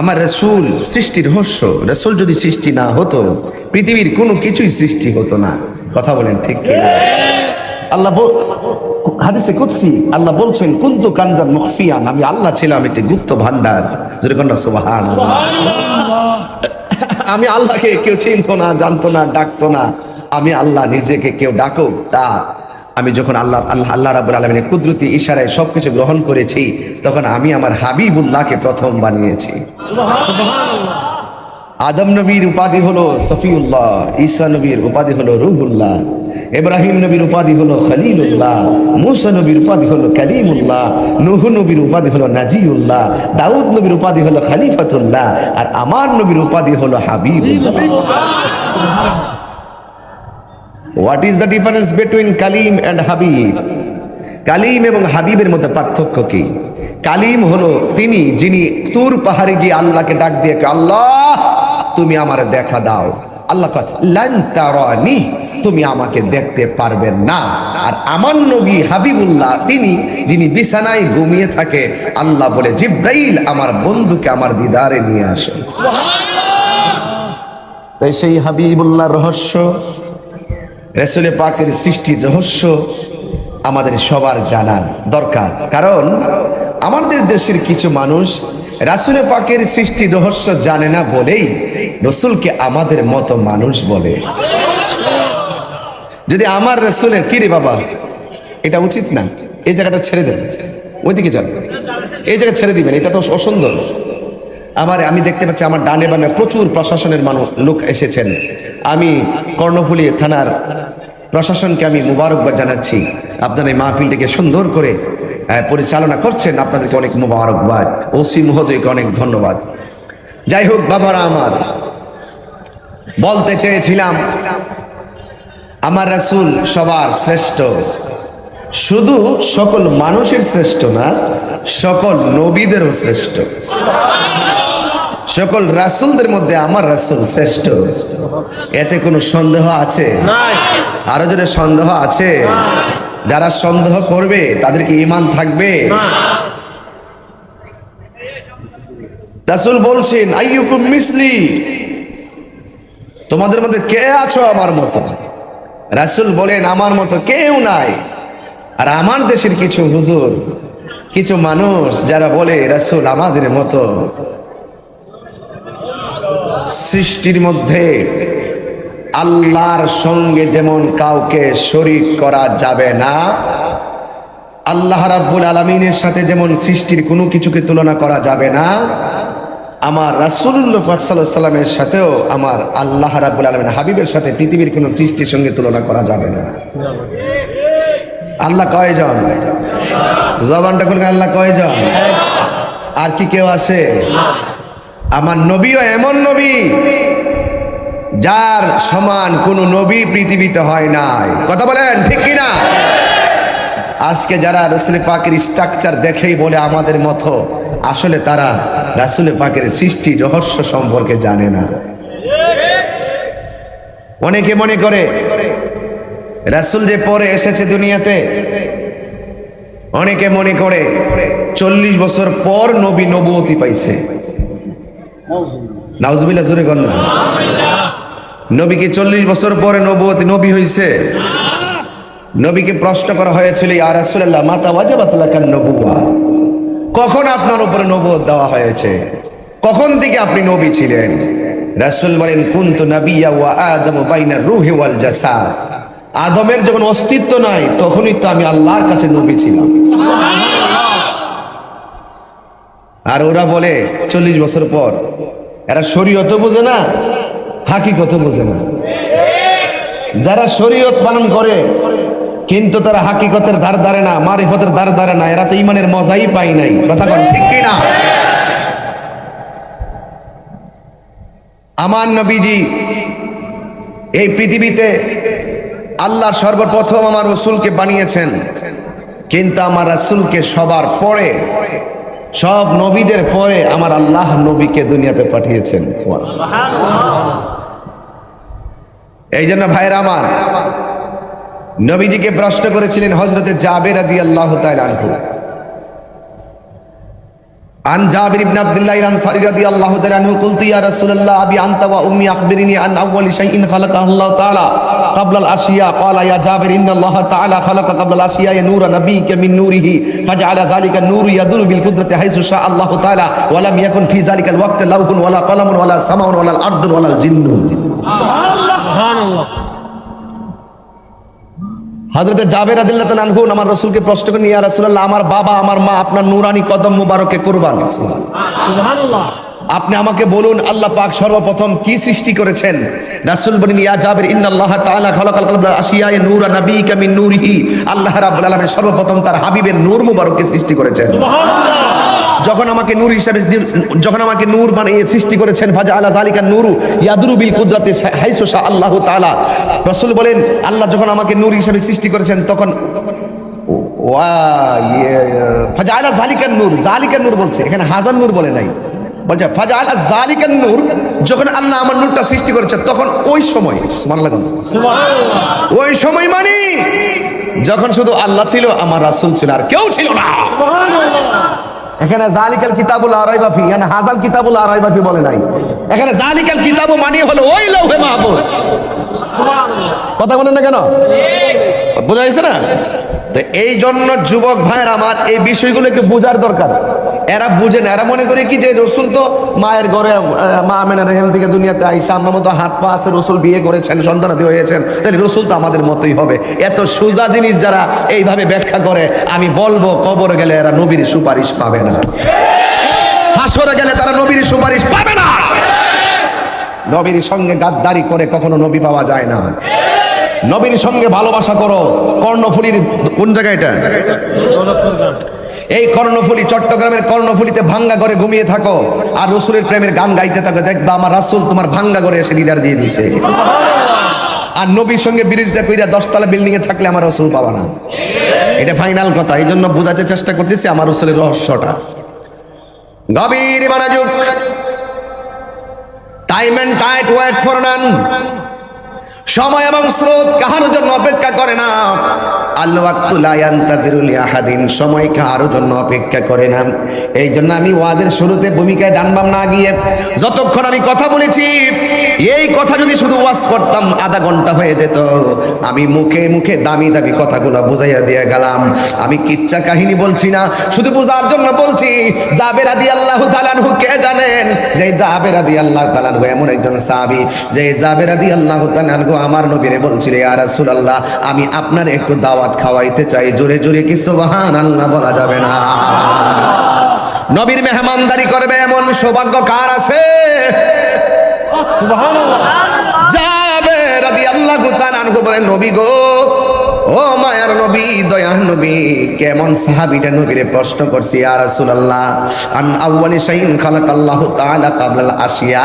আমার রসুল সৃষ্টির রহস্য। রসুল যদি সৃষ্টি না হতো পৃথিবীর কোনো কিছুই সৃষ্টি হতো না। কথা বলেন ঠিক আল্লাহ হাদিসে কুৎসি আল্লাহ বলছেন কুন্তু কানজান মুখফিয়ান আমি আল্লাহ ছিলাম একটি গুপ্ত ভান্ডার যেরকম সুবাহান আমি আল্লাহকে কেউ চিনতো না জানতো না ডাকতো না। আমি আল্লাহ নিজেকে কেউ ডাকুক তা আমি যখন আল্লাহ আল্লাহ আল্লাহ রাবুল আলমিনের কুদরতি ইশারায় সব কিছু গ্রহণ করেছি তখন আমি আমার হাবিবুল্লাহকে প্রথম বানিয়েছি। আদম নবীর উপাধি হলো সফিউল্লাহ ঈসা নবীর উপাধি হলো রুহুল্লাহ ইব্রাহিম নবীর উপাধি হলো খলিলুল্লাহ মুসা নবীর উপাধি হলো কালিমুল্লাহ নুহ নবীর উপাধি হলো নাজিউল্লাহ দাউদ নবীর উপাধি হলো খলিফাতুল্লাহ আর আমার নবীর উপাধি হলো Habibullah. What is the difference between Kalim and Habib Kalim এবং হাবিবের মধ্যে পার্থক্য কি? কালিম হলো তিনি যিনি তুর পাহাড়ে গিয়ে আল্লাহকে ডাক দিয়ে আল্লাহ তুমি আমার দেখা দাও। আল্লাহ কয়, তুমি আমাকে দেখতে পারবেন না। আর আমার নবী হাবিবুল্লাহ তিনি যিনি বিছানায় ঘুমিয়ে থাকে আল্লাহ বলে জিব্রাইল আমার বন্ধুকে আমার দিদারে নিয়ে আসে। তাই সেই হাবিবুল্লাহ রহস্য রেসুলে পাকের সৃষ্টির রহস্য আমাদের সবার জানা দরকার। কারণ আমাদের দেশের কিছু মানুষ রাসুলে পাকের সৃষ্টি রহস্য জানে না বলেই রসুলকে আমাদের মতো মানুষ বলে। যদি আমার রসুলের, কি রে বাবা? এটা উচিত না। এই জায়গাটা ছেড়ে দেন। ওইদিকে যান। এই জায়গা ছেড়ে দিবেন। এটা তো অসুন্দর। আমার আমি দেখতে পাচ্ছি আমার ডানে বামে প্রচুর প্রশাসনের মানুষ, লোক এসেছেন। আমি কর্ণফুলী থানার প্রশাসনকে আমি মুবারকবাদ জানাচ্ছি। আপনার এই মাহফিলটিকে সুন্দর করে পরিচালনা করছেন। আপনাদেরকে অনেক মুবারকবাদ। ওসি মহোদয়কে অনেক ধন্যবাদ। যাই হোক, বাবারা আমার, বলতে চেয়েছিলাম, আমার রাসুল সবার শ্রেষ্ঠ। শুধু সকল মানুষের শ্রেষ্ঠ না, সকল নবীদেরও শ্রেষ্ঠ। সকল রাসূলদের মধ্যে আমার রাসূল শ্রেষ্ঠ। এতে কোনো সন্দেহ আছে? আরও যদি সন্দেহ আছে? যারা সন্দেহ করবে তাদের কি ইমান থাকবে? রাসূল বলছেন আইয়ুকুম মিসলি। তোমাদের মধ্যে কে আছো আমার মতো? রাসূল বলেন আমার মতো কেউ নাই। আর আমার দেশের কিছু হুজুর কিছু মানুষ যারা বলে রাসূল আমাদের মতো। সৃষ্টির মধ্যে আল্লাহর সঙ্গে যেমন কাউকে শরীক করা যাবে না, আল্লাহ রাব্বুল আলমিনের সাথে যেমন সৃষ্টির কোনো কিছুকে তুলনা করা যাবে না, আমার রাসুল্লাহ সাল্লামের সাথেও আমার আল্লাহ রাব্বুল আলমিন হাবিবের সাথে পৃথিবীর কোনো সৃষ্টির সঙ্গে তুলনা করা যাবে না। আল্লাহ কয়জন? জবানটা খুলকে আল্লাহ কয়জন? আর কি কেউ আছে? আমার নবীও এমন নবী যার সমান কোন নবী পৃথিবীতে হয় নাই। কথা বলেন, ঠিক কি না আজকে যারা রসুল পাকের স্ট্রাকচার দেখেই বলে আমাদের মতো, আসলে তারা রাসুল পাকের সৃষ্টি রহস্য সম্পর্কে জানে না। অনেকে মনে করে, রাসুল যে পরে এসেছে দুনিয়াতে, অনেকে মনে করে চল্লিশ বছর পর নবী নবুয়তি পাইছে। নাউজবিল্লা জোরে কর না। নবীকে চল্লিশ বছর পরে নবুয়তি নবী হয়েছে নবীকে প্রশ্ন করা হয়েছিল আর রাসূলুল্লাহ মাতা ওয়াজাবাতলাকান নবুয়া কখন আপনার উপরে নবুয়ত দেওয়া হয়েছে? কখন থেকে আপনি নবী ছিলেন? রাসূল বলেন কুনতু নাবিয়্যা ওয়া আদম বাইনা রূহি ওয়াল জাসাদ। আদমের যখন অস্তিত্ব নাই তখনই তো আমি আল্লাহর কাছে নবী ছিলাম। আর ওরা বলে, চল্লিশ বছর পর। এরা শরীয়ত বোঝে না হাকিকত বোঝে না। যারা শরীয়ত পালন করে, কিন্তু তারা হাকিকতের ধার ধারে না, মারিফতের ধার ধারে না, এরা তো ইমানের মজাই পাই নাই। কথা কন ঠিক কি না? আমার নবীজি, এই পৃথিবীতে আল্লাহ সর্বপ্রথম আমার রসুলকে বানিয়েছেন। কিন্তু আমার রাসূলকে সবার পরে সব নবীদের পরে আমার আল্লাহ নবীকে দুনিয়াতে পাঠিয়েছেন। এই জন্য ভাইয়ের আমার, নবীজিকে প্রশ্ন করেছিলেন হজরতে জাবের আদি আল্লাহ আনহু। عن جابر بن عبد الله الأنصاري رضي الله تعالى عنه قلت يا رسول الله أبي أنت وأمي أخبرني عن أول شيء خلقه الله تعالى قبل الأشياء. قال يا جابر إن الله تعالى خلق قبل الأشياء نور نبيك من نوره فجعل ذلك النور يدور بالقدرة حيث شاء الله تعالى ولم يكن في ذلك الوقت لوح ولا قلم ولا سماء ولا الأرض ولا الجن. হযরত জাবের আদিল্লাহ আনহু আমার রসুলকে প্রশ্ন করেন, ইয়া রাসূলুল্লাহ, আমার বাবা, আমার মা, আপনার নুরানি কদম মুবারকে কুরবান। সুবহানাল্লাহ। আপনি আমাকে বলুন আল্লাহ পাক সর্বপ্রথম কি সৃষ্টি করেছেন? রাসূল বলেন ইয়া জাবির ইন্নাল্লাহ তাআলা খালাকাল কলবা আশিয়ায়ে নূরা নাবিয়িকা মিন নূরিহি। আল্লাহ রাব্বুল আলামিন সর্বপ্রথম তার হাবিবের নূর মুবারককে সৃষ্টি করেছেন। যখন আমাকে নূর হিসাবে যখন আমাকে নূর বানিয়ে সৃষ্টি করেছেন ফাজা আলা জালিকা নূরু ইয়াদুরু বিল কুদরাতে হাইসু শাহ আল্লাহ তাআলা। রাসূল বলেন আল্লাহ যখন আমাকে নূর হিসাবে সৃষ্টি করেছেন তখন ওয়া ইয়ে, ফাজা আলা জালিকান নূর জালিকান নূর বলছে এখানে হাজার নূর বলে নাই। বলছে ফাজা আলা জালিকান নূর যখন আল্লাহ আমার নূরটা সৃষ্টি করেছে তখন ওই সময় সুবহানাল্লাহ ওই সময় মানে যখন শুধু আল্লাহ ছিল আমার রাসূল ছিল আর কেউ ছিল না। এখানে জালিকাল কিতাবুল আরাইবাফি এখানে হাজাল কিতাবুল আরাইবাফি বলে নাই। এখানে জালিকাল কিতাবু মানে হলো ওই লৌহে মাহফুজ। কথা বলেন না কেন? বোঝা গেছে না? তো এই জন্য যুবক ভাইয়ের আমার এই বিষয়গুলো একটু বোঝার দরকার। এরা বুঝে না, এরা মনে করে কি যে রসুল তো মায়ের ঘরে মা আমেনা রেহেম থেকে দুনিয়াতে আইসা, আমরা মতো হাত পা আছে, রসুল বিয়ে করেছেন, সন্তানাদি হয়েছেন, তাহলে রসুল তো আমাদের মতোই হবে। এত সোজা জিনিস যারা এইভাবে ব্যাখ্যা করে, আমি বলব, কবর গেলে এরা নবীর সুপারিশ পাবে না। হাসরে গেলে তারা নবীর সুপারিশ পাবে না। নবীর সঙ্গে গাদ্দারি করে কখনো নবী পাওয়া যায় না। নবীর সঙ্গে ভালোবাসা করো। কর্ণফুলির কোন জায়গা এটা? এই কর্ণফুলি চট্টগ্রামের কর্ণফুলিতে ভাঙ্গা করে ঘুমিয়ে থাকো আর রসুলের প্রেমের গান গাইতে থাকো। দেখবা আমার রাসুল তোমার ভাঙ্গা করে এসে দিদার দিয়ে দিছে। আর নবীর সঙ্গে বিরোধিতা কইরা দশতলা বিল্ডিং এ থাকলে আমার রসুল পাবা না। এটা ফাইনাল কথা এই জন্য বোঝাতে চেষ্টা করতেছি আমার রসুলের রহস্যটা। গভীর মনোযোগ। Time and tide wait for none সময় এবং স্রোত কাহার জন্য অপেক্ষা করে না। আল্লাহ আহাদিন সময় কাহার জন্য অপেক্ষা করে না। এই জন্য আমি ওয়াজের শুরুতে ভূমিকায় ডানবাম না গিয়ে যতক্ষণ আমি কথা বলেছি, এই কথা যদি শুধু ওয়াজ করতাম, আধা ঘণ্টা হয়ে যেত। আমি মুখে মুখে দামি দামি কথাগুলো বুঝাইয়া দিয়ে গেলাম। আমি কিচ্ছা কাহিনী বলছি না, শুধু বোঝার জন্য বলছি, জাবের আদি আল্লাহ তালানহু কে জানেন? যে জাবের আদি আল্লাহ তালানহু এমন একজন সাহাবী, যে জাবের আদি আল্লাহ তালানহু আমার নবীরে বলছিল, ইয়া রাসূলুল্লাহ, আমি আপনার একটু দাওয়াত খাওয়াইতে চাই জোরে জোরে কি সুবহানাল্লাহ বলা যাবে না? নবীর মেহমানদারি করবে এমন সৌভাগ্য কার আছে? সুবহানাল্লাহ। যাবে রাদি আল্লাহ বলেন নবী গো ও মায়ার নবী, দয়ার নবী, কেমন সাহাবীটা নবীরে প্রশ্ন করছি, ইয়া রাসূলুল্লাহ, আন আউয়ালি শাইইন খালাকাল্লাহু তাআলা ক্বাবলাল আশিয়া,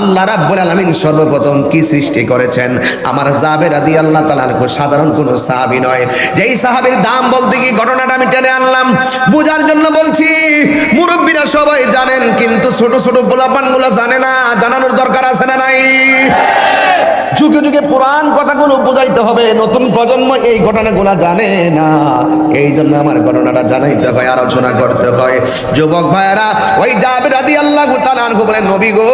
আল্লাহ রাব্বুল আলামিন সর্বপ্রথম কি সৃষ্টি করেছেন? আমার জাবের রাদিয়াল্লাহু তাআলা আনহু সাধারণ কোনো সাহাবী নয়। যেই সাহাবীর দাম বলতে কি ঘটনাটা আমি টেনে আনলাম, বুঝার জন্য বলছি, মুরব্বীরা সবাই জানেন, কিন্তু ছোট ছোট পোলাপানগুলো জানে না, জানানোর দরকার আছে না নাই? যুগে যুগে পুরাণ কথাগুলো বোঝাইতে হবে। নতুন প্রজন্ম এই ঘটনাগুলো জানে না। এই জন্য আমার ঘটনাটা জানাইতে হয়, আলোচনা করতে হয়। যুবক ভাইয়েরা, ওই যাবে রাদি আল্লাহ তালানহু বলে, নবী গো,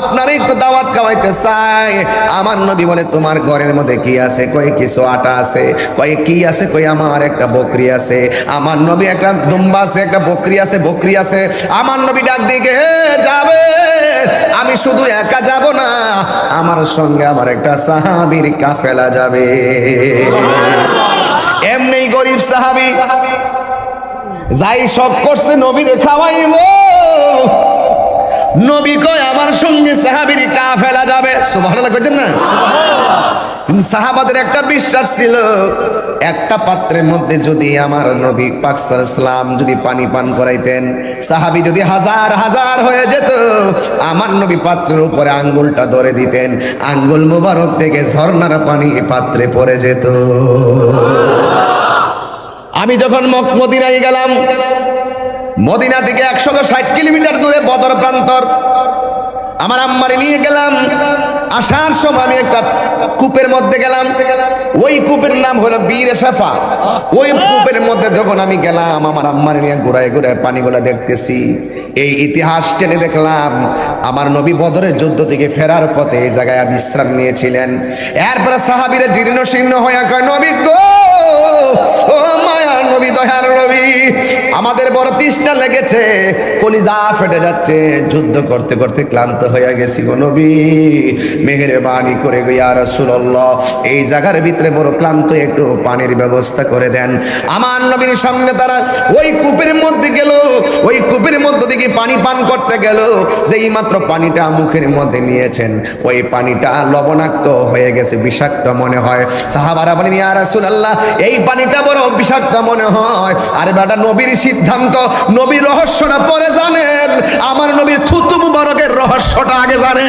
আপনার একটু দাওয়াত খাওয়াইতে চাই। আমার নবী বলে, তোমার ঘরের মধ্যে কি আছে? কই কিছু আটা আছে? কই কি আছে? কই আমার একটা বকরি আছে। আমার নবী একটা দুম্বা আছে, একটা বকরি আছে বকরি আছে। আমার নবী ডাক দিকে যাবে আমি শুধু একা যাব না। আমার সঙ্গে আমার একটা সাহাবির কাফেলা যাবে। এমনি গরিব সাহাবি যাই শখ করছে, নবীরে খাওয়াইব। নবী কয় আমার সঙ্গে সাহাবীর কাফেলা যাবে। সুবহানাল্লাহ কইতেন না? কিন্তু সাহাবাদের একটা বিশ্বাস ছিল একটা পাত্রের মধ্যে যদি আমার নবী পাক সাল্লাম যদি পানি পান করাইতেন সাহাবি যদি হাজার হাজার হয়ে যেত আমার নবী পাত্রের উপরে আঙ্গুলটা ধরে দিতেন আঙ্গুল মুবারক থেকে ঝর্ণার পানি পাত্রে পড়ে যেত। আমি যখন মক- মদিনায় গেলাম মদিনা থেকে একশো ষাট কিলোমিটার দূরে বদর প্রান্তর। আমার আম্মারে নিয়ে গেলাম। আসার সময় আমি একটা কূপের মধ্যে গেলাম। ওই কূপের নাম হলো বীর সাফা ওই কূপের মধ্যে যখন আমি গেলাম, আমার আম্মার নিয়ে ঘুরায় ঘুরায় পানিগুলো দেখতেছি। এই ইতিহাস টেনে দেখলাম, আমার নবী বদরের যুদ্ধ থেকে ফেরার পথে এই জায়গায় বিশ্রাম নিয়েছিলেন। এরপরে সাহাবিরা জীর্ণ শীর্ণ হয়ে কয়, নবী গো, ও মায়ার নবী, দয়ার নবী, আমাদের বড় তৃষ্ণা লেগেছে, কলিজা ফেটে যাচ্ছে, যুদ্ধ করতে করতে ক্লান্ত হয়ে গেছি গো নবী। মেহের বাণী করে গো ইয়া রাসূলুল্লাহ। এই জায়গার ভিতরে বড় ক্লান্ত, একটু পানির ব্যবস্থা করে দেন। আমার নবীর সামনে তারা ওই কূপের মধ্যে গেল, ওই কূপের মধ্যে থেকে পানি পান করতে গেল। যেই মাত্র পানিটা মুখের মধ্যে নিয়েছেন, ওই পানিটা লবণাক্ত হয়ে গেছে, বিষাক্ত মনে হয়। সাহাবারা বলেন, ইয়া রাসূলুল্লাহ, এই পানিটা বড় বিষাক্ত মনে হয়। আরে বেটা, নবীর সিদ্ধান্ত, নবীর রহস্যটা পরে জানেন। আমার নবীর থুতু মুবারকের রহস্যটা আগে জানেন।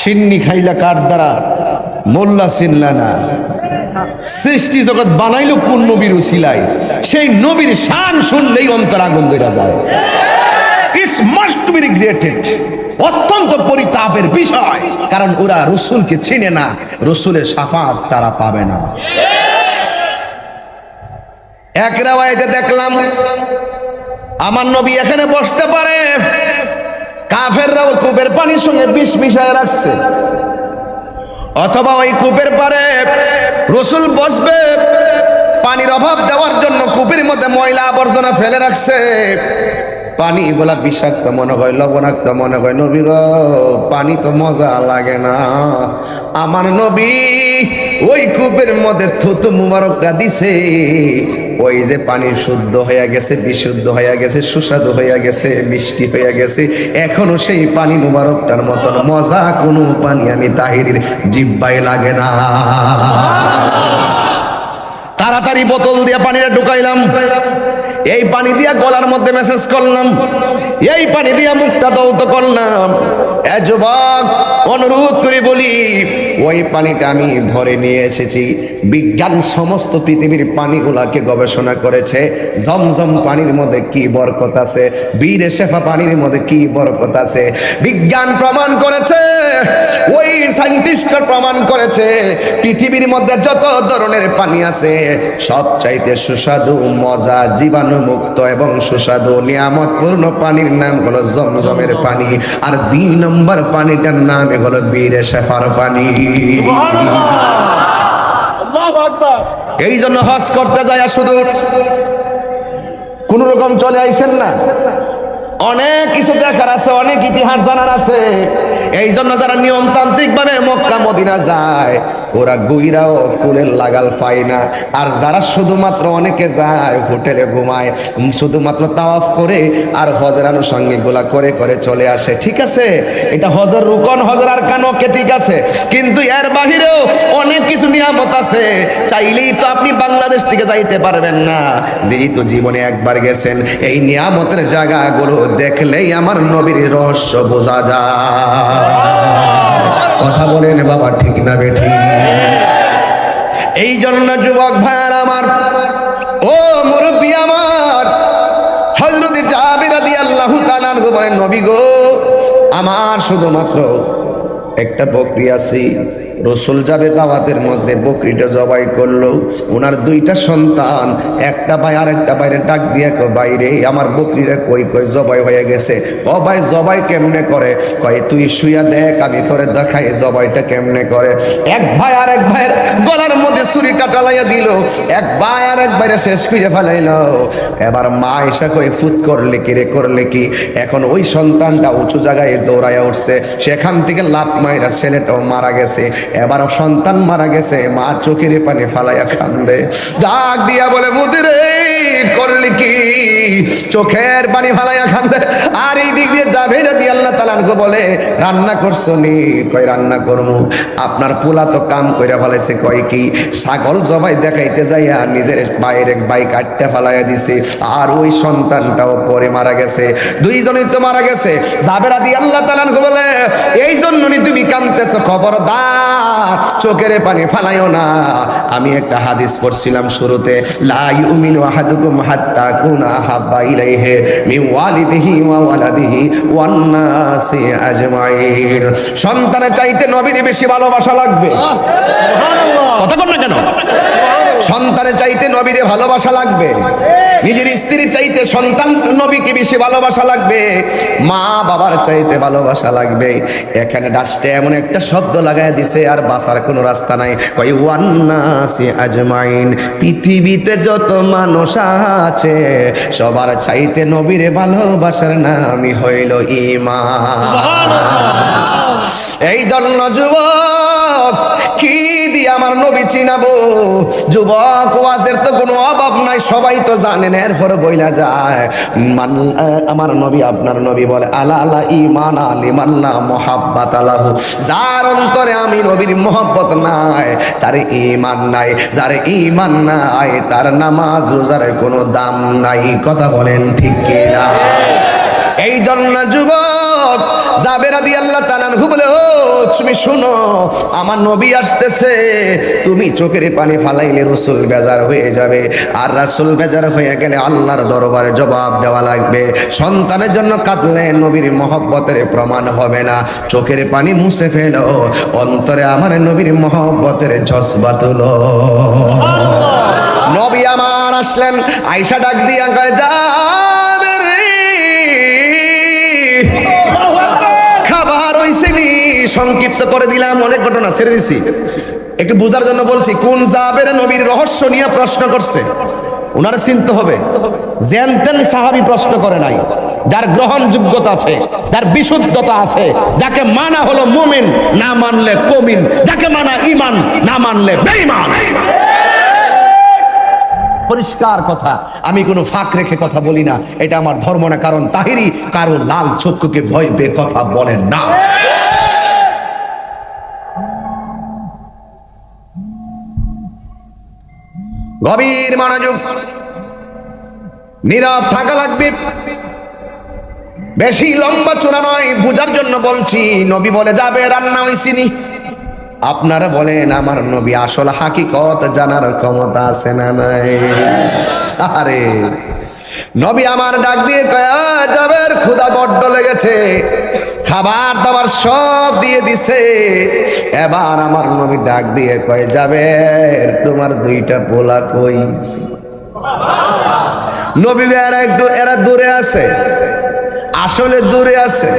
সিন্নি খাইলা কার দ্বারা? মোল্লা চিনলা না সৃষ্টি জগৎ বানাইলো কোন নবীর উসিলাই সেই নবীর শান শুনলেই অন্তর আগুন বেরা যায়। ইটস মাস্ট বি রিগ্রেটেড অত্যন্ত পরিতাপের বিষয়। কারণ ওরা রসুলকে চিনে না, রসুলের সাফাত তারা পাবে না। এক রেওয়ায়তে দেখলাম, আমার নবী এখানে বসতে পারে। কাফেররাও কূপের পানির সঙ্গে বিষ মিশায় রাখছে। অথবা ওই কূপের পারে রসুল বসবে, পানির অভাব দেওয়ার জন্য কূপের মধ্যে ময়লা আবর্জনা ফেলে রাখছে। পানি বলা বিষাক্ত মনে হয়, লবণাক্ত মনে হয়। নবী গো, পানি তো মজা লাগে না। আমার নবী ওই কূপের মধ্যে থুতু মুবারকটা দিছে। ওই যে পানি শুদ্ধ হয়ে গেছে, বিশুদ্ধ হয়ে গেছে, সুস্বাদু হইয়া গেছে, মিষ্টি হয়ে গেছে, এখনও সেই পানি মুবারকটার মতন মজা কোনো পানি আমি তাহিরির জিব্বাই লাগে না। তাড়াতাড়ি বোতল দিয়ে পানিটা ঢুকাইলাম। এই পানি দিয়া গলার মধ্যে মেসেজ করলাম। এই পানি দিয়া মুখটা দৌত করলাম। এ যুবক অনুরোধ করে বলি, ওই পানিটা আমি ভরে নিয়ে এসেছি। বিজ্ঞান সমস্ত পৃথিবীর পানিগুলাকে গবেষণা করেছে। জমজম পানির মধ্যে কি বরকত আছে? বীরে শেফা পানির মধ্যে কি বরকত আছে? বিজ্ঞান প্রমাণ করেছে, ওই সায়েন্টিস্টরা প্রমাণ করেছে, পৃথিবীর মধ্যে যত ধরনের পানি আছে, সব চাইতে সুস্বাদু, মজা জীবাণুমুক্ত এবং সুস্বাদু, নিয়ামতপূর্ণ পানির নাম হলো জমজমের পানি। আর দুই নম্বর পানিটার নাম হলো বীরে শেফার পানি এই জন্য হজ করতে যায় শুধু কোন রকম চলে আইসেন না। অনেক কিছু দেখার আছে অনেক ইতিহাস জানার আছে। এই জন্য যারা নিয়মতান্ত্রিক ভাবে মক্কা মদিনা যায় ওরা গুইরাও কুলের লাগাল পায় না। আর যারা শুধুমাত্র অনেকে যায়, হোটেলে ঘুমায়, শুধুমাত্র তাওয়াফ করে আর হজের আনুষঙ্গিকগুলা করে করে চলে আসে। ঠিক আছে? এটা হজর রুকন, হজর আর কানকে ঠিক আছে? কিন্তু এর বাহিরেও অনেক কিছু নিয়ামত আছে। চাইলেই তো আপনি বাংলাদেশ থেকে যাইতে পারবেন না। যেহেতু জীবনে একবার গেছেন, এই নিয়ামতের জায়গাগুলো দেখলেই আমার নবীর রহস্য বোঝা যায়। কথা বলেন বাবা, ঠিক না বেঠিক এই জন্য যুবক ভাইয়ার আমার, ও মুরব্বী আমার হজরত জাবির আল্লাহ তালান গো বলেন, নবী গো, আমার শুধুমাত্র একটা বকরি আছে। রসুল যাবে দাওয়াতের মধ্যে বকরিটা জবাই করল। ওনার দুইটা সন্তান, একটা ভাই আর একটা বাইরে ডাক দিয়ে বাইরে আমার বকরিটা কই কই, জবাই হয়ে গেছে। ও ভাই, জবাই কেমনে করে? কয়, তুই শুয়া দেখ, আমি তোরে দেখাই জবাইটা কেমনে করে। এক ভাই আর এক ভাইয়ের গলার মধ্যে ছুরিটা চালাইয়া দিল। এক ভাই আর এক ভাইরে শেষ করে ফেলাইল। এবার মা এসে কই ফুত করলে কি রে, করলে কি? এখন ওই সন্তানটা উঁচু জায়গায় দৌড়াইয়া উঠছে। সেখান থেকে লাভ মায়েরা ছেলেটাও মারা গেছে, এবারও সন্তান মারা গেছে, মা চোখের পানি ফালাইয়া খান্দে ডাক দিয়া বলে বুদিরে করলি কি? চোখের পানি ফালাইয়া খান্দে। আর এই দিক দিয়ে যাবে রাদি আল্লাহ তালানকে বলে, রান্না করছ নি? কয়, রান্না করব আপনার পোলা তো কাম কইরা ফেলাইছে, কয় কি? ছাগল জবাই দেখাইতে যাইয়া নিজের বাইরে বাই কাটতে ফালাইয়া দিছে, আর ওই সন্তানটাও পরে মারা গেছে। দুইজনই তো মারা গেছে। যাবেরা দি আল্লাহ তালানকে বলে, এই জন্যই তুমি কানতেছ খবরদার। চোখের পানি ফালাইও না। আমি একটা হাদিস পড়ছিলাম শুরুতে, লা ইউমিনু আহাদুকুম হাত্তা কুনা হাব্বা ইলাইহি মিন ওয়ালিদিহি ওয়া ওয়ালাদিহি ওয়ান নাসি আজমাইন। সন্তানের চাইতে নবীর বেশি ভালোবাসা লাগবে। কথা না কেন? সন্তানের চাইতে নবীরে ভালোবাসা লাগবে। নিজের স্ত্রীর চাইতে সন্তান নবীকে বেশি ভালোবাসা লাগবে। মা বাবার চাইতে ভালোবাসা লাগবে। এখানে ডাস্টে এমন একটা শব্দ লাগাই দিছে আর বাঁচার কোনো রাস্তা নাই। কই ওয়ান্নাসি আজমাইন পৃথিবীতে যত মানুষ আছে সবার চাইতে নবীরে ভালোবাসার নামই হইল ইমান এই জন্য যুবক আমার নবী চিনাবো। যুবক, ওয়াজের তো কোনো অভাব নাই, সবাই তো জানেন, এরপরে বইলা যায়, মান আমার নবী, আপনার নবী বলে, আলা আলা ইমান আলিমাল্লাহ মোহাব্বাত, আলাহু। যার অন্তরে আমি নবীর মোহাব্বত নাই, তার ইমান নাই, যার ইমান নাই, তার নামাজ, রোজার কোনো দাম নাই। কথা বলেন ঠিক কিনা? এই জন্য তুমি শুনো আমার নবী আসতেছে। তুমি চোখের পানি ফালাইলে রসুল বেজার হয়ে যাবে। আর রাসুল বেজার হয়ে গেলে আল্লাহর দরবারে জবাব দেওয়া লাগবে। সন্তানের জন্য কাঁদলে নবীর মহব্বতের প্রমাণ হবে না। চোখের পানি মুছে ফেলো অন্তরে আমার নবীর মহব্বতের জজবা তুলো। নবী আমার আসলেন আইসা ডাক দিয়া কয় সংক্ষিপ্ত করে দিলাম, অনেক ঘটনা ছেড়ে দিছি। একটু বোঝার জন্য বলছি, কোন জাবের নবীর রহস্য নিয়ে প্রশ্ন করছে? ওনার চিনতে হবে। জেনতেন সাহাবি প্রশ্ন করে নাই। যার গ্রহণযোগ্যতা আছে, যার বিশুদ্ধতা আছে, যাকে মানা হলো মুমিন, না মানলে কমিন। যাকে মানা ইমান না মানলে বেঈমান। পরিষ্কার কথা, আমি কোনো ফাঁক রেখে কথা বলি না। এটা আমার ধর্ম না, কারণ তাহিরি কারও লাল চক্ষুকে ভয় পেয়ে কথা বলেন না। গভীর মনোযোগ। নীরব থাকা লাগবে। বেশি লম্বা চূড়া নয়, বুঝার জন্য বলছি, নবী বলে যাবে রান্না হইছিনি আপনারা বলেন, আমার নবী আসল হাকিকত জানার ক্ষমতা আছে না নাই? আরে নবী আমার ডাক দিয়ে কয়া যাবের ক্ষুদা বড্ড লেগেছে। খাবার দাবার সব দিয়ে দিছে। এবার আমার নবী ডাক দিয়ে কয়ে যাবে তোমার দুইটা পোলা কই? নবী এরা একটু, এরা দূরে আছে। আসলে দূরে আছে।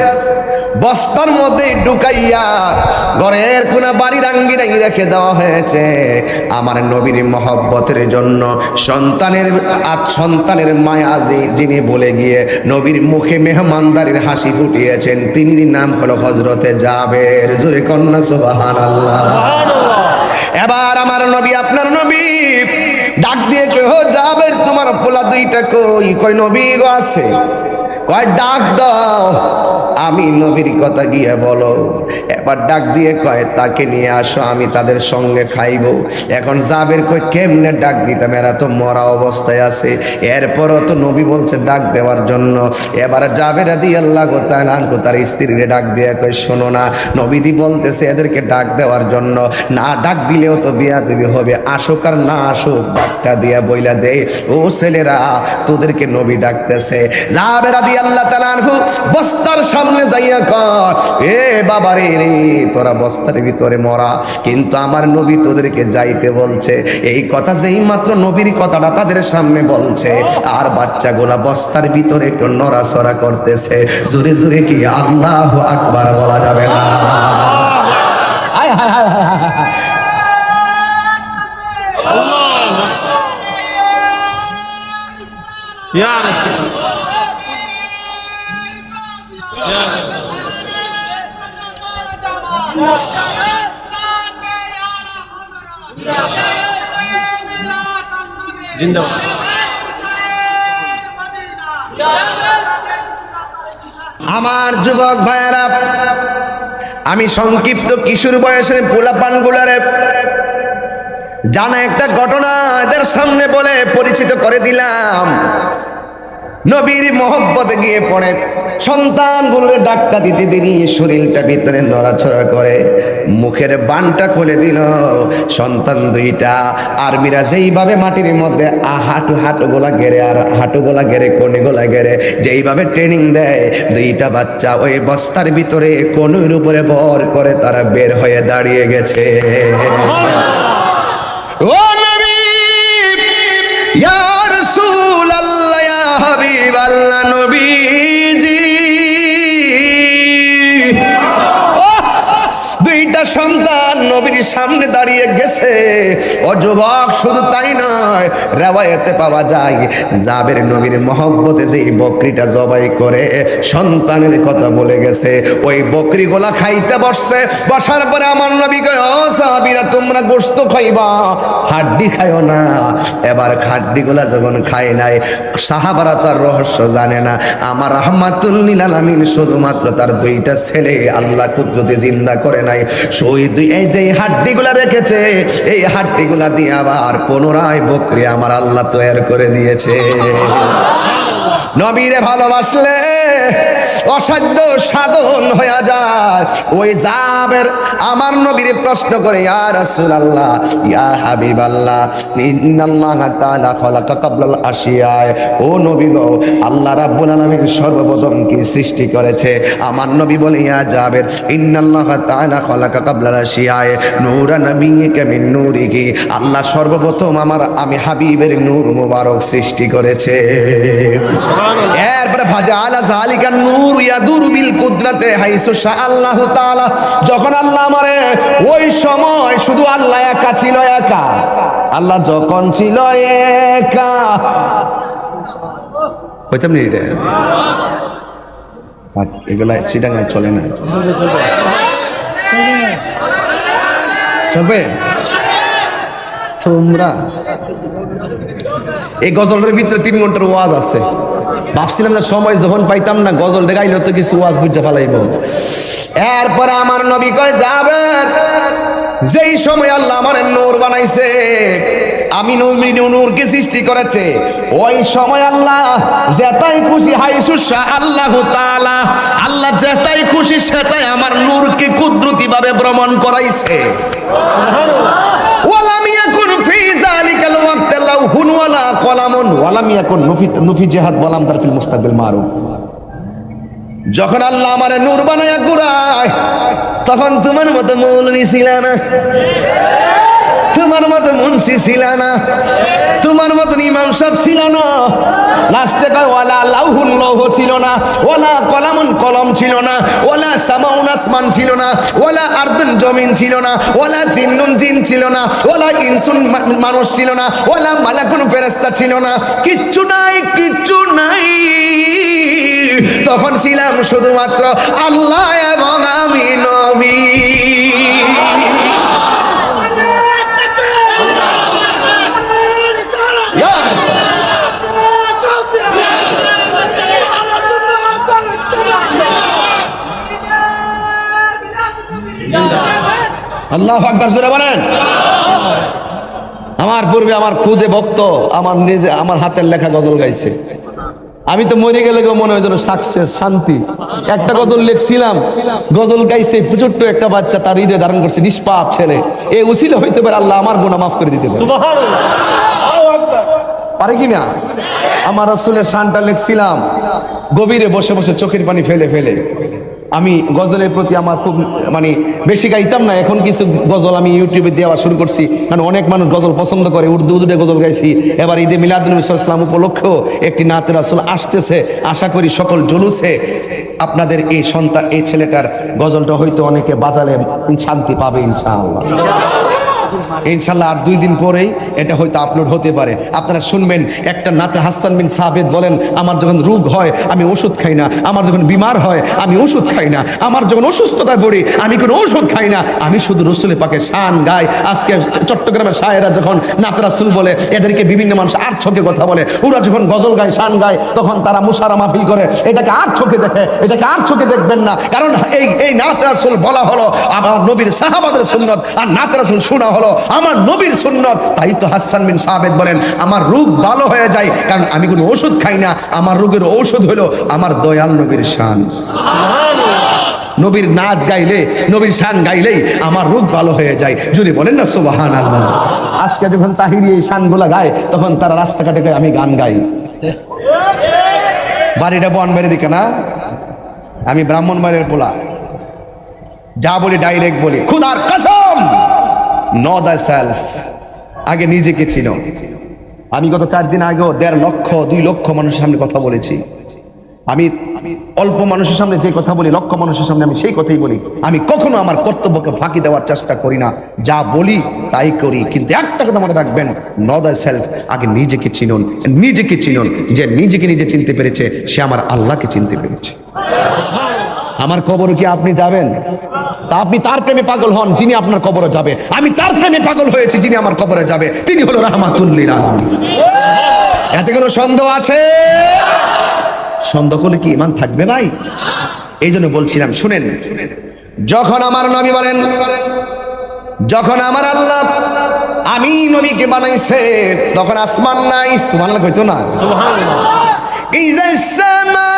বস্তার মধ্যে ঢুকাইয়া ঘরের কোন বাড়ির আঙ্গিনাই রেখে দেওয়া হয়েছে। আমার নবীর মহব্বতের জন্য সন্তানের সন্তানের মায়া যে যিনি বলে গিয়ে নবীর মুখে মেহমানদারির হাসি ফুটিয়েছেন তিনি নাম হলো হজরতে জাবের। জোরে কন্যা সুবাহান আল্লাহ এবার আমার নবী আপনার নবী ডাক দিয়ে কেহ যাবে তোমার পোলা দুইটা কই? কই নবী গো আছে। কয়, ডাক দাও। আমি নবীর কথা গিয়ে বলো। এবার ডাক দিয়ে কয়, তাকে নিয়ে আসো, আমি তাদের সঙ্গে খাইব। এখন জাবের কই কেমনে ডাক দিতাম? এরা তো মরা অবস্থায় আছে। এরপরও তো নবী বলছে ডাক দেওয়ার জন্য। এবার জাবের আদি আল্লাহ গোতালানকো তার স্ত্রীরে ডাক দিয়ে কই শোনো না নবীদি বলতেছে এদেরকে ডাক দেওয়ার জন্য। না ডাক দিলেও তো বিয়া দিবি হবে। আসুক আর না আসুক ডাকটা দিয়া বইলা দে। ও ছেলেরা, তোদেরকে নবী ডাকতেছে। জাবের আদি আল্লাহ তালানহু বস্তার সামনে যাইয়া কর এ বাবা রে রে তোরা বস্তার ভিতরে মরা। কিন্তু আমার নবী তোদেরকে যাইতে বলছে এই কথা যেই মাত্র নবীর কথাটা তাদের সামনে বলছে। আর বাচ্চাগুলা বস্তার ভিতরে একটু নড়াচড়া করতেছে। জোরে জোরে কি আল্লাহ আকবার বলা যাবে না? হায় আমার যুবক ভাইয়েরা, আমি সংক্ষিপ্ত কিশোর বয়সের পোলাপান গুলারে জানা একটা ঘটনা এদের সামনে বলে পরিচিত করে দিলাম। নবীর মোহব্বতে গিয়ে পড়ে। সন্তানগুলোর ডাক্কা দিতে দেরি, শরীরটা ভিতরে নড়াচড়া করে, মুখের বানটা খুলে দিল। সন্তান দুইটা আর্মিরা যেইভাবে মাটির মধ্যে হাঁটু হাঁটু গোলা গেড়ে আর হাঁটু গোলা গেড়ে কোনি গোলা গেড়ে যেইভাবে ট্রেনিং দেয়, দুইটা বাচ্চা ওই বস্তার ভিতরে কোনুর উপরে ভর করে তারা বের হয়ে দাঁড়িয়ে গেছে। ও নবী, ইয়া ইয়া হাবিবাল্লাহ নবীজি। সন্তান নবীর সামনে দাঁড়িয়ে গেছে। ও যুবক শুধু তাই নয়, রেওয়ায়তে পাওয়া যায় জাবের নবীর মহব্বতে যে বকরিটা জবাই করে সন্তানের কথা বলে গেছে। ওই বকরি গোলা খাইতে বসছে। বসার পরে আমার নবী কয়, ও সাহাবীরা, তোমরা গোশত খাইবা হাড্ডি খাইও না। এবার হাড্ডি গুলা যখন খায় নাই, সাহাবারা তার রহস্য জানে না। আমার রহমাতুল্লিল আলামিন শুধুমাত্র তার দুইটা ছেলে আল্লাহ কুদরতে জিন্দা করে নাই। দুই এই যে হাড্ডি গুলা রেখেছে, এই হাড্ডি গুলা দিয়ে আবার পুনরায় বকরি আমার আল্লাহ তৈরি করে দিয়েছে। নবীরে ভালোবাসলে অসাধ্য সাধন হয়ে যায়। ওই জাবের আমার নবীরে প্রশ্ন করে ইয়া রাসূলুল্লাহ ইয়া হাবিবাল্লাহ ইন্নাল্লাহ তাআলা খালাকা কাবলাল আশিয়ায়। ও নবী গো আল্লাহ রাব্বুল আলামিন সর্বপ্রথম কি সৃষ্টি করেছে? আমার নবী বলে ইয়া জাবের ইন্নাল্লাহ তাআলা খালাকা কাবলাল আশিয়ায় নূরা নবিয়্যিকা মিন নূরিহি। আল্লাহ সর্বপ্রথম আমার আমি হাবিবের নূর মুবারক সৃষ্টি করেছে। এরপরে ফাজা আলা জালিকা নূর ইয়াদুরু বিল কুদরাতে হাইসু শা আল্লাহ তাআলা। যখন আল্লাহ আমারে ওই সময় শুধু আল্লাহ একা ছিল একা। আল্লাহ যখন ছিল একা। কইতাম নি বাক, এগুলা চিটাঙ্গায় চলে না। চলবে? তোমরা এই গজলের ভিতরে তিন ঘণ্টার ওয়াজ আছে। ভাবছিলাম যে সময় যখন পাইতাম না, গজল দেখাইলে তো কিছু ওয়াজ বুঝতে ফেলাইব। এরপরে আমার নবী কয় যাবেন যেই সময় আল্লাহ আমার নূর বানাইছে আমি নূরকে সৃষ্টি করেছে, ওই সময় আল্লাহ যেটাই খুশি হাইসুসা আল্লাহ তাআলা, আল্লাহ যেটাই খুশি সেটাই আমার নূরকে কুদরতি ভাবে ভ্রমণ করাইছে। ওয়ালাম ওয়ালা কলামুন ওয়ালাম ইয়াকুন, নফি নফি জিহাদ বলাম তার ফিল মুস্তাকবিল মারুফ। যখন আল্লাহ আমার নূর বানায় গুরায় তখন তোমার মতো মৌলনি ছিল না। তোমার মতো মুন্সি ছিল না। তোমার মতন ইমাম সব ছিল না। লাস্টে ওয়ালা লাউহুন লৌহ ছিল না। ওয়ালা কলামুন কলম ছিল না। ওয়ালা সামাউন আসমান ছিল না। ওয়ালা আর্দুন জমিন ছিল না। ওয়ালা জিন্নুন জিন ছিল না। ওয়ালা ইনসুন মানুষ ছিল না। ওয়ালা মালাকুন ফেরেশতা ছিল না। কিচ্ছু নাই কিচ্ছু নাই। তখন ছিলাম শুধুমাত্র আল্লাহ এবং আমি নবী। আল্লাহ আকবর জোরে বলেন। আমার পূর্বে আমার খুদে ভক্ত আমার নিজে আমার হাতের লেখা গজল গাইছে। আমি তো মরে গেলে মনে হয় যেন সাকসেস শান্তি। একটা গজল লিখছিলাম গজল গাইছে ছোট্ট একটা বাচ্চা তার হৃদয় ধারণ করছে নিষ্পাপ ছেলে। এ উচিলে হইতে পারে আল্লাহ আমার গুণা মাফ করে দিতে পারে। পারে কি না? আমার রসুলের শানটা লিখছিলাম গভীরে বসে বসে চোখের পানি ফেলে ফেলে। আমি গজলের প্রতি আমার খুব মানে বেশি গাইতাম না। এখন কিছু গজল আমি ইউটিউবে দেওয়া শুরু করছি। কারণ অনেক মানুষ গজল পছন্দ করে। উর্দু উর্দুতে গজল গাইছি। এবার ঈদে মিলাদুলাম উপলক্ষেও একটি নাতের আসল আসতেছে। আশা করি সকল জুলুসে আপনাদের এই সন্তান, এই ছেলেটার গজলটা হয়তো অনেকে বাজালে শান্তি পাবে ইনশাআল্লাহ। ইনশাল্লাহ আর দুই দিন পরেই এটা হয়তো আপলোড হতে পারে। আপনারা শুনবেন, একটা নাতে হাসান বিন সাবেদ বলেন, আমার যখন রোগ হয়, আমি ওষুধ খাই না। আমার যখন বিমার হয়, আমি ওষুধ খাই না। আমার যখন অসুস্থতায় পড়ি, আমি কোনো ওষুধ খাই না। আমি শুধু রসুলের পাকে শান গাই। আজকে চট্টগ্রামের সাহেরা যখন নাত রাসুল বলে, এদেরকে বিভিন্ন মানুষ আর চোখে কথা বলে, ওরা যখন গজল গায়, শান গায়, তখন তারা মুশারা মাহফিল করে। এটাকে আর চোখে দেখে, এটাকে আর চোখে দেখবেন না। কারণ এই এই নাত রাসুল বলা হলো, আমার নবীর সাহাবাদের সুন্নত, আর নাত রাসুল শোনা হলো। আমার নবীর সুন্নত। তাই তো হাসান বিন সাহেদ বলেন আমার রোগ ভালো হয়ে যায় কারণ আমি কোনো ওষুধ খাই না। আমার রোগের ঔষধ হলো আমার দয়াল নবীর শান। নবীর নাচ গাইলে নবীর শান গাইলেই আমার রোগ ভালো হয়ে যায়। যদি বলেন না সুবাহান আল্লাহ আজকে যখন তাহিরি এই শানগুলা গায় তখন তারা রাস্তাঘাটে গায় আমি গান গাই। বাড়িটা বন বনবাড়ি দিকে না? আমি ব্রাহ্মণ বাড়ির পোলা। যা বলি ডাইরেক্ট বলি। খুদার কসম! ন দ্য সেলফ আগে নিজেকে ছিল আমি গত চার দিন আগেও দেড় লক্ষ, দুই লক্ষ মানুষের সামনে কথা বলেছি। আমি অল্প মানুষের সামনে যে কথা বলি, লক্ষ মানুষের সামনে আমি সেই কথাই বলি। আমি কখনো আমার কর্তব্যকে ফাঁকি দেওয়ার চেষ্টা করি না। যা বলি, তাই করি। কিন্তু একটা কথা মনে রাখবেন নট সেলফ আগে নিজেকে চিনুন। নিজেকে চিনুন। যে নিজেকে নিজে চিনতে পেরেছে, সে আমার আল্লাহকে চিনতে পেরেছে। আমার কবরে কি আপনি যাবেন? তা আপনি তার প্রেমে পাগল হন যিনি আপনার কবরে যাবে। আমি তার প্রেমে পাগল হয়েছি যিনি আমার কবরে যাবে। তিনি হলো রাহমাতুল্লিল এতে কোনো সন্দেহ আছে? সন্দেহ করলে কি ইমান থাকবে ভাই? এই জন্য বলছিলাম শুনেন। যখন আমার নবী বলেন যখন আমার আল্লাহ আমি নবীকে বানাইছে তখন আসমান নাই সুবহানাল্লাহ কইতো না? সুবহানাল্লাহ। ইজাসামা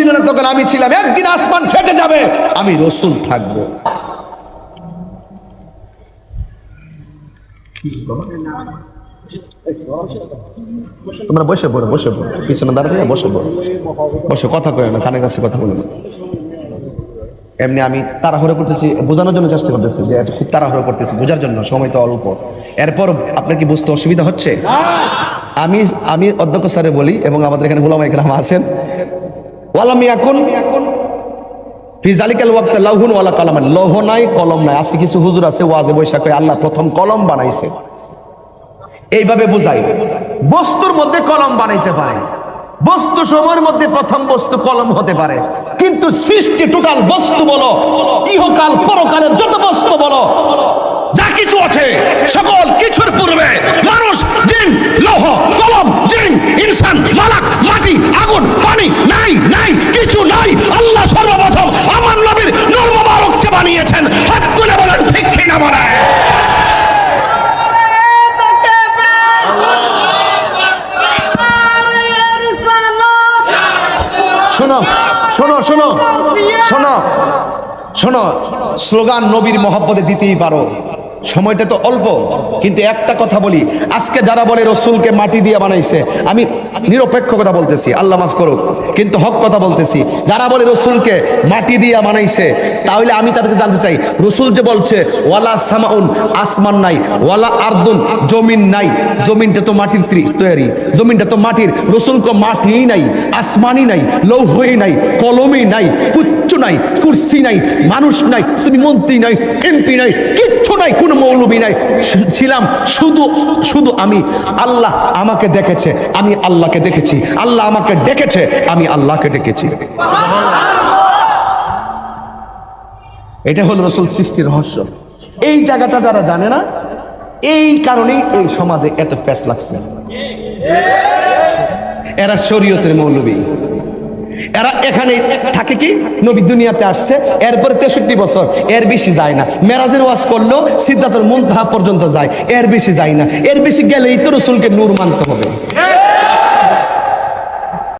ছিল না তখন আমি ছিলাম। একদিন আসমান ফেটে যাবে। আমি রসুল থাকব। তোমরা বসে পড়ো বসে পড়ো। পিছনে দাঁড়াতে বসে পড়ো। বসে কথা না, কানের কাছে কথা এমনি আমি তাড়াহুড়ো করতেছি, বোঝানোর জন্য চেষ্টা করতেছি যে খুব তাড়াহুড়ো করতেছি, বোঝার জন্য সময় তো অল্প। এরপর আপনার কি বুঝতে অসুবিধা হচ্ছে? আমি আমি অধ্যক্ষ স্যারে বলি এবং আমাদের এখানে গোলাম একরাম আছেন। বস্তু সময়ের মধ্যে প্রথম বস্তু কলম হতে পারে। কিন্তু সৃষ্টি টোটাল বস্তু বলো, ইহকাল, পরকালের যত বস্তু বলো, যা কিছু আছে, সকল কিছুর পূর্বে মানুষ, জিন, লৌহ, কলম, জিন ইনসান, মালাক, মাটি, আগুন, পানি, নাই নাই, কিছু নাই। আল্লাহ সর্বপ্রথম আমার নবীর নূর মোবারককে বানিয়েছেন। হাত তুলে বলেন, ঠিক কিনা বলে? শোনো শোনো শোনো শোনো শোনো। স্লোগান নবীর মহব্বতে দিতেই পারো। সময়টা তো অল্প, কিন্তু একটা কথা বলি। আজকে যারা বলে রসুলকে মাটি দিয়ে বানাইছে, আমি নিরপেক্ষ কথা বলতেছি, আল্লাহ মাফ করুক, কিন্তু হক কথা বলতেছি। যারা বলে রসুলকে মাটি দিয়ে বানাইছে, তাহলে আমি তাদেরকে জানতে চাই, রসুল যে বলছে, ওয়ালা সামাউন, আসমান নাই, ওয়ালা আর্দুন, জমিন নাই। জমিনটা তো মাটির ত্রি- জমিনটা তো মাটির। রসুল কো মাটিই নাই, আসমানই নাই, লৌহই নাই, কলমই নাই, কুচ্ছু নাই, কুর্সি নাই, মানুষ নাই, তুমি মন্ত্রী নাই, এমপি নাই, কিচ্ছু নাই, কোনো মৌলবি নাই। ছিলাম শুধু শুধু আমি আল্লাহ আমাকে দেখেছে, আমি আল্লাহকে দেখেছি। আল্লাহ আমাকে ডেকেছে, আমি আল্লাহকে ডেকেছি। এটা হল রসুল সৃষ্টির রহস্য। এই জায়গাটা যারা জানে না, এই কারণেই এই সমাজে এত প্যাস লাগছে। এরা শরীয়তের মৌলবী। এরা এখানে থাকে কি? নবী দুনিয়াতে আসছে, এরপরে তেষট্টি বছর, এর বেশি যায় না। মেরাজের ওয়াজ করল সিদ্ধার্থের মুনতাহা পর্যন্ত যায়, এর বেশি যায় না। এর বেশি গেলেই তো রসুলকে নূর মানতে হবে।